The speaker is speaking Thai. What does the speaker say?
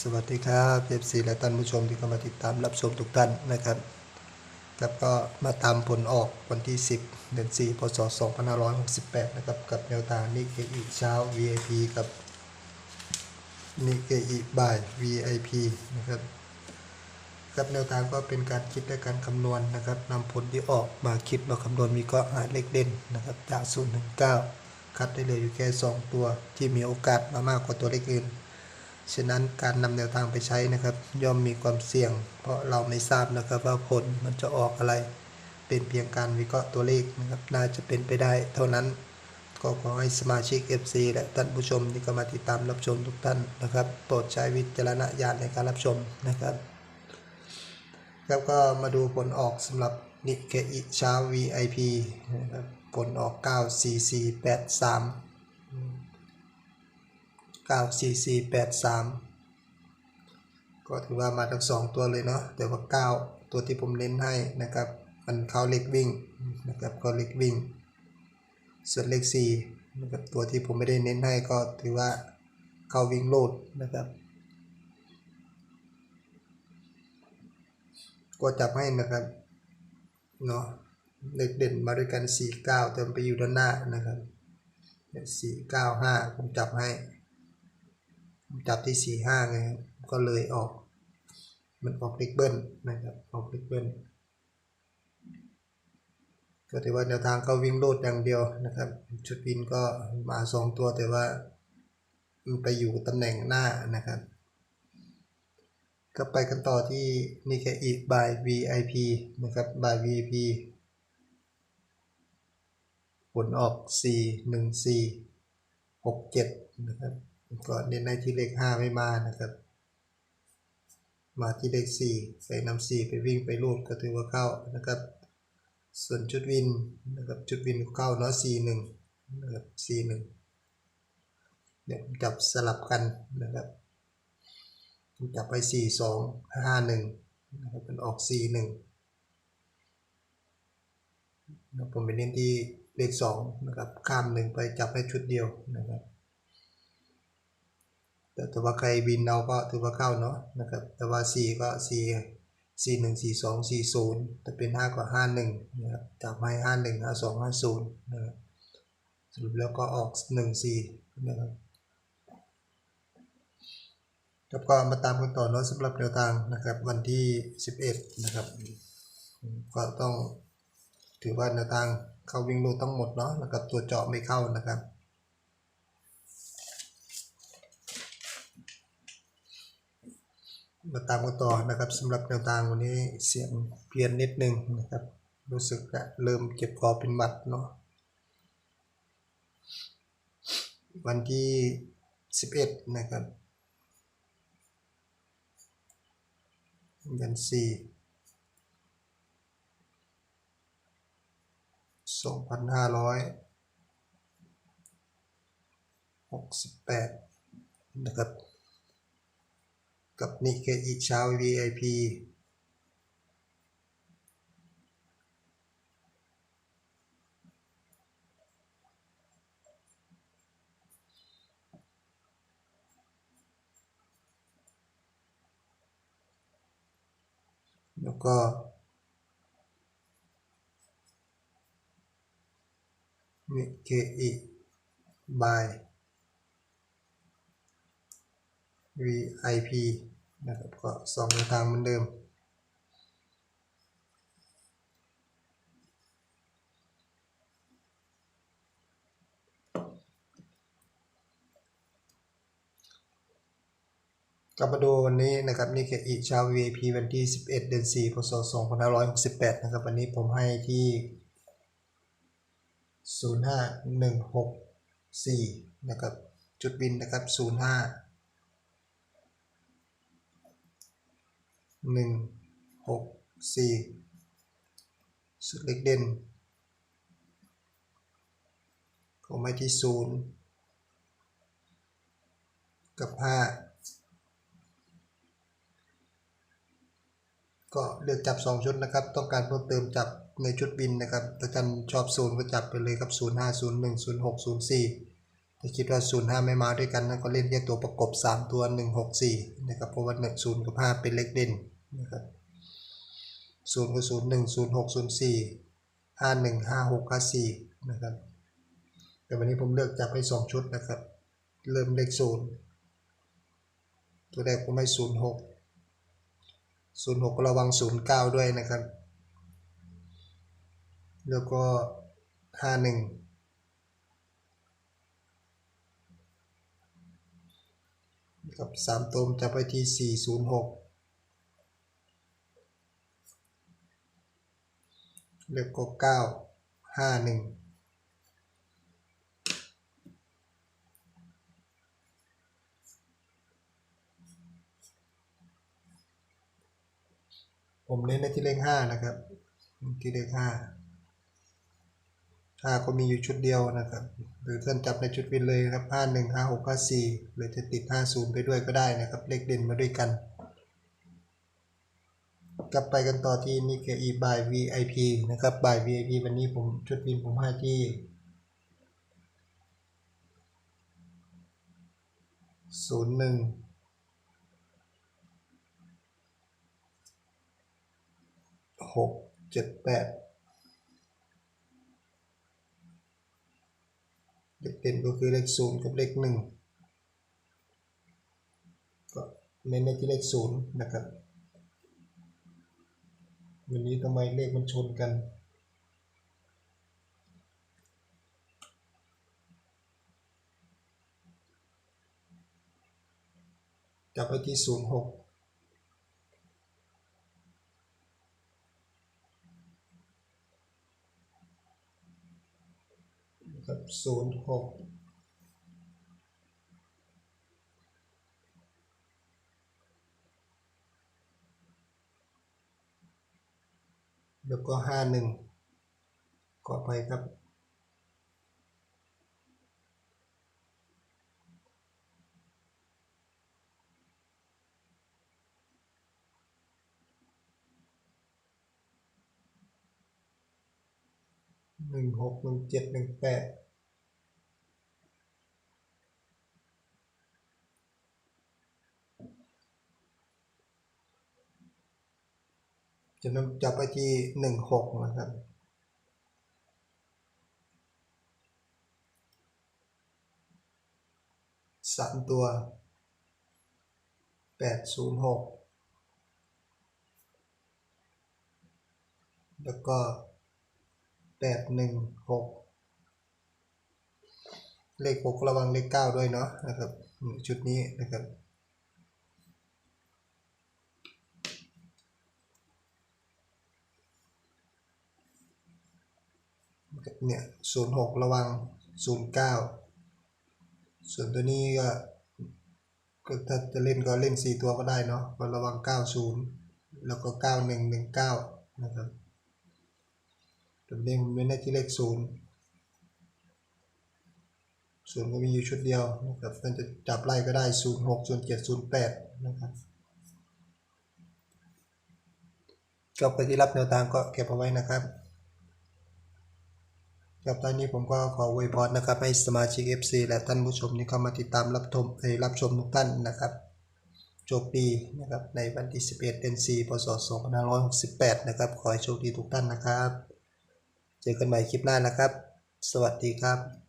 สวัสดีครับเอฟซีและท่านผู้ชมที่เข้ามาติดตามรับชมทุกท่านนะครับครับก็มาตามผลออกวันที่ 10 เดือน 4 พศ 2568 นะครับ กับแนวทางนิเกอีเช้า VIP กับนิเกอีบ่าย VIP นะครับกับแนวทางก็เป็นการคิดและการคำนวณนะครับนำผลที่ออกมาคิดมาคำนวณมีก็หาเลขเด่นนะครับจาก0ถึง9คัดได้เลยอยู่แค่ 2 ตัวที่มีโอกาสมามากกว่าตัวเลขอื่น ฉะนั้นการนำแนวทางไปใช้นะครับ ย่อมมีความเสี่ยง เพราะเราไม่ทราบนะครับว่าผลมันจะออกอะไร เป็นเพียงการวิเคราะห์ตัวเลขนะครับน่าจะเป็นไปได้ เท่านั้นก็ขอให้สมาชิก FC และท่านผู้ชมที่เข้ามาติดตามรับชมทุกท่านนะครับโปรดใช้วิจารณญาณในการรับชมนะครับครับก็มาดูผลออกสำหรับนิเคอิเช้า VIP นะครับผลออก 94483 94483 ก็ถือว่ามาทั้งสองตัวเลยเนาะแต่ว่า 9 ตัวที่ผมเน้นให้นะครับ มันเข้าเล็กวิ่งนะครับก็เล็กวิ่ง ส่วนเลข4นะครับตัวที่ผมไม่ได้เน้นให้ก็ถือว่าเข้าวิ่งโลดนะครับก็จับให้นะครับเนาะเลขเด่นมาด้วยกัน 4 9แต่มันไปอยู่ด้านหน้านะครับ 4 9 5 ผมจับให้ จับที่สี่ห้าไงครับก็เลยออก มันออกเลขเบิ้ลนะครับออกเลขเบิ้ลก็ถือว่าแนวทางก็วิ่งโลดอย่างเดียวนะครับชุดวินก็มาสองตัวแต่ว่ามันไปอยู่ตำแหน่งหน้านะครับ ก็ไปกันต่อที่นี่แค่อีกบาย VIP นะครับบาย VIP ผลออก 4 1 4 6 7 นะครับ ก็เน้นในที่เลข5ไม่มานะครับ มาที่เลข4ใส่นำ4ไปวิ่งไปรูดก็ถือว่าเข้านะครับ ส่วนจุดวินนะครับจุดวินเข้าเนาะ4 1นะครับ4 1เดี๋ยวจับสลับกันนะครับ จับไป4 2 5 1นะครับมันออก4 1แล้วผมไปเน้นที่เลข2นะครับ ข้าม1ไปจับให้ชุดเดียวนะครับ แต่ว่าใครบินเอาก็ถือว่าเข้าเนาะนะครับ แต่ว่า 4 ก็ 4 4 1 4 2 4 0แต่เป็น 5 ก็ 5 1นะครับจับให้5 1 5 2 5 0นะครับสรุปแล้วก็ออก 1 4นะครับแล้วก็มาตามกันต่อเนาะสำหรับแนวทางนะครับวันที่ 11 นะครับ ก็ต้องถือว่าแนวทางเข้าวิ่งรูทั้งหมดเนาะนะครับตัวเจาะไม่เข้านะครับ มาตามกันต่อนะครับสำหรับแนวทางวันนี้เสียงเปลี่ยนนิดนึงนะครับ รู้สึกจะเริ่มเจ็บคอเป็นหมัดเนาะวันที่ 11 นะครับเดือนสี่สองพันห้าร้อยหกสิบแปดนะครับ กับนิเคอีช้า VIP แล้วก็นิเคอีบาย VIP นะครับก็สองแนวทางเหมือนเดิม กลับมาดูวันนี้นะครับนี่คืออีกช้า VIP วันที่ 11 เดือน 4 พศ 2568 นะครับ วันนี้ผมให้ที่ 05164 นะครับ จุดบินนะครับ 05 หนึ่งหกสี่สุดเล็กเด่นของไม้ที่ศูนย์กับห้าก็เลือกจับ 2 ชุดนะครับ ต้องการเพิ่มเติมจับในชุดบินนะครับ ถ้าท่านชอบศูนย์ก็จับไปเลยครับ 0 5 0 1 0 6 0 4 ถ้าคิดว่า 0 5 ไม่มาด้วยกันนะก็เล่นแค่ตัวประกบ 3 ตัว 1 6 4 นะครับ เพราะว่า1 0กับ 5 เป็นเลขเด่นนะครับ0กับ0 1 0 6 0 4 5 1 5 6 5 4นะครับ แต่วันนี้ผมเลือกจับให้ 2 ชุดนะครับ เริ่มเลข 0 ตัวแรกผมให้ 0 6 0 6 ระวัง 0 9 ด้วยนะครับ แล้วก็ 51 กับสามตัวจะไปที่สี่ศูนย์หกแล้วก็เก้าห้าหนึ่งผมเน้นในที่เลขห้านะครับ ที่เลขห้า ห้าก็มีอยู่ชุดเดียวนะครับ หรือท่านจับในชุดวินเลยครับห้าหนึ่งห้าหกห้าสี่หรือจะติดห้าศูนย์ไปด้วยก็ได้นะครับ เลขเด่นมาด้วยกัน กลับไปกันต่อที่นิเคอีบาย VIP นะครับบาย VIP วันนี้ผมชุดวินผมให้ที่ศูนย์หนึ่งหกเจ็ดแปด เลขเด่นก็คือเลขศูนย์กับเลขหนึ่งก็เน้นในที่เลขศูนย์นะครับวันนี้ทำไมเลขมันชนกันจับไปที่ศูนย์หกกับ ศูนย์หกแล้วก็ห้าหนึ่งก็ไปครับหนึ่งหกหนึ่งเจ็ดหนึ่งแปด จะนำจับไปที่หนึ่งหกนะครับสามตัวแปดศูนย์หกแล้วก็แปดหนึ่งหกเลขหกระวังเลขเก้าด้วยเนาะนะครับ ชุดนี้นะครับ เนี่ยศูนย์หกระวังศูนย์เก้าส่วนตัวนี้ก็ก็ถ้าจะเล่นก็เล่นสี่ตัวก็ได้เนาะก็ระวังเก้าศูนย์แล้วก็เก้าหนึ่งหนึ่งเก้านะครับตัวนี้มันไม่ได้ที่เลขศูนย์ศูนย์ก็มีอยู่ชุดเดียวนะครับมันจะจับไล่ก็ได้ศูนย์หกศูนย์เจ็ดศูนย์แปดนะครับก็ไปที่รับแนวทางก็เก็บเอาไว้นะครับ ครับตอนนี้ผมก็ขออวยพรนะครับ ให้สมาชิก FC และท่านผู้ชมที่เข้ามาติดตามรับชมรับชมทุกท่านนะครับโชคดีนะครับในวันที่ 11 เดือน 4 พศ 2568 นะครับ ขอให้โชคดีทุกท่านนะครับ เจอกันใหม่คลิปหน้านะครับ สวัสดีครับ